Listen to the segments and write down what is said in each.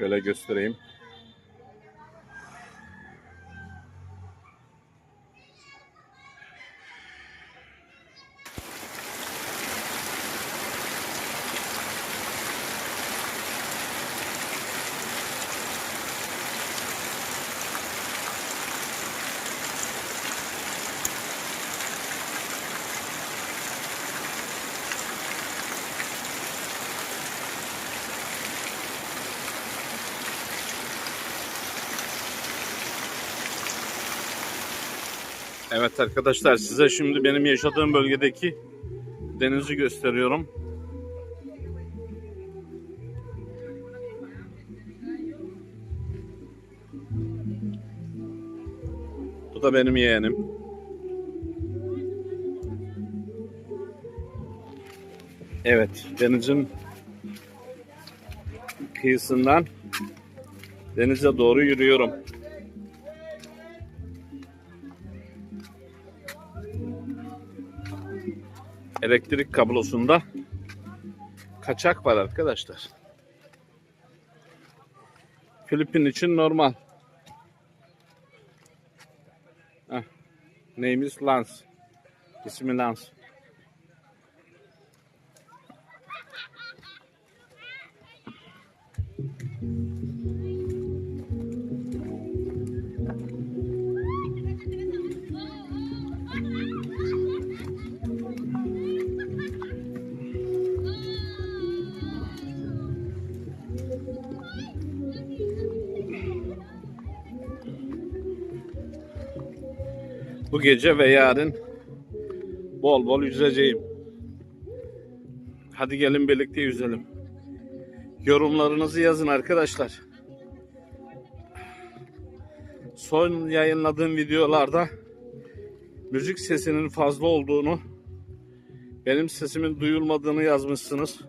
Şöyle göstereyim. Evet arkadaşlar size şimdi benim yaşadığım bölgedeki denizi gösteriyorum. Bu da benim yeğenim. Evet, denizin kıyısından denize doğru yürüyorum. Elektrik kablosunda kaçak var arkadaşlar. Filipin için normal. Heh. Neyimiz Lance. İsmi Lance. Bu gece ve yarın bol bol yüzeceğim. Hadi gelin birlikte yüzelim. Yorumlarınızı yazın arkadaşlar. Son yayınladığım videolarda müzik sesinin fazla olduğunu, benim sesimin duyulmadığını yazmışsınız.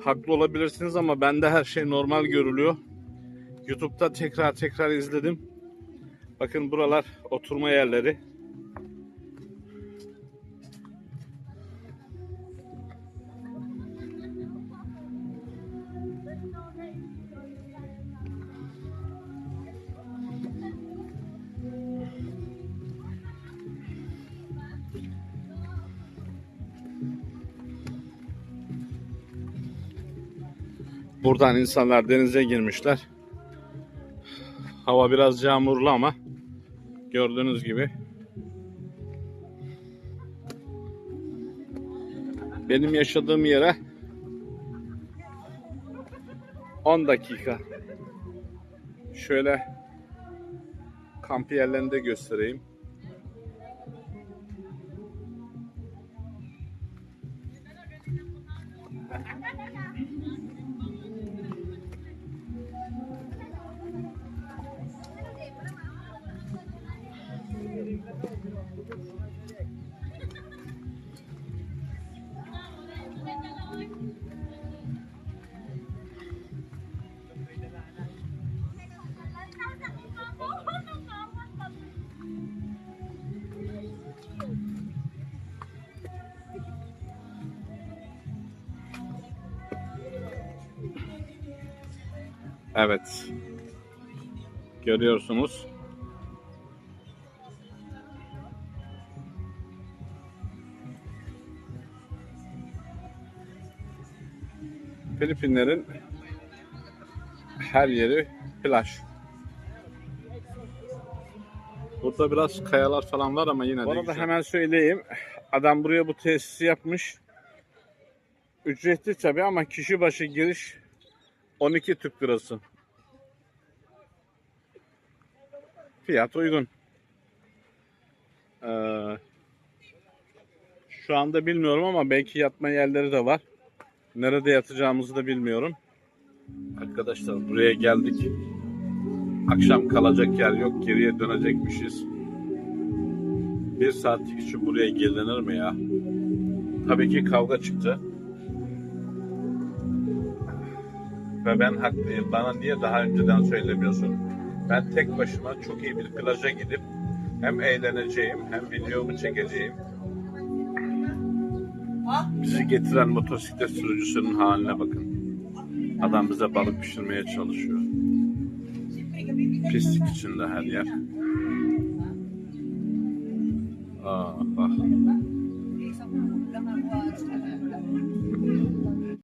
Haklı olabilirsiniz ama bende her şey normal görülüyor. YouTube'da tekrar tekrar izledim. Bakın buralar oturma yerleri. Buradan insanlar denize girmişler. Hava biraz yağmurlu ama gördüğünüz gibi benim yaşadığım yere 10 dakika şöyle kamp yerlerini de göstereyim. Evet. Görüyorsunuz. Filipinlerin her yeri plaj. Burada biraz kayalar falan var ama yine de Bana da güzel. hemen söyleyeyim. Adam buraya bu tesisi yapmış. Ücretli tabii ama kişi başı giriş 12 Türk lirası. Fiyat uygun. Ee, şu anda bilmiyorum ama belki yatma yerleri de var. Nerede yatacağımızı da bilmiyorum. Arkadaşlar buraya geldik. Akşam kalacak yer yok. Geriye dönecekmişiz. Bir saatlik için buraya gelinir mi ya? Tabii ki kavga çıktı. Ve ben haklıyım. Bana niye daha önceden söylemiyorsun? Ben tek başıma çok iyi bir plaja gidip hem eğleneceğim hem videomu çekeceğim. Bizi getiren motosiklet sürücüsünün haline bakın. Adam bize balık pişirmeye çalışıyor. Pislik içinde her yer. Ah, ah.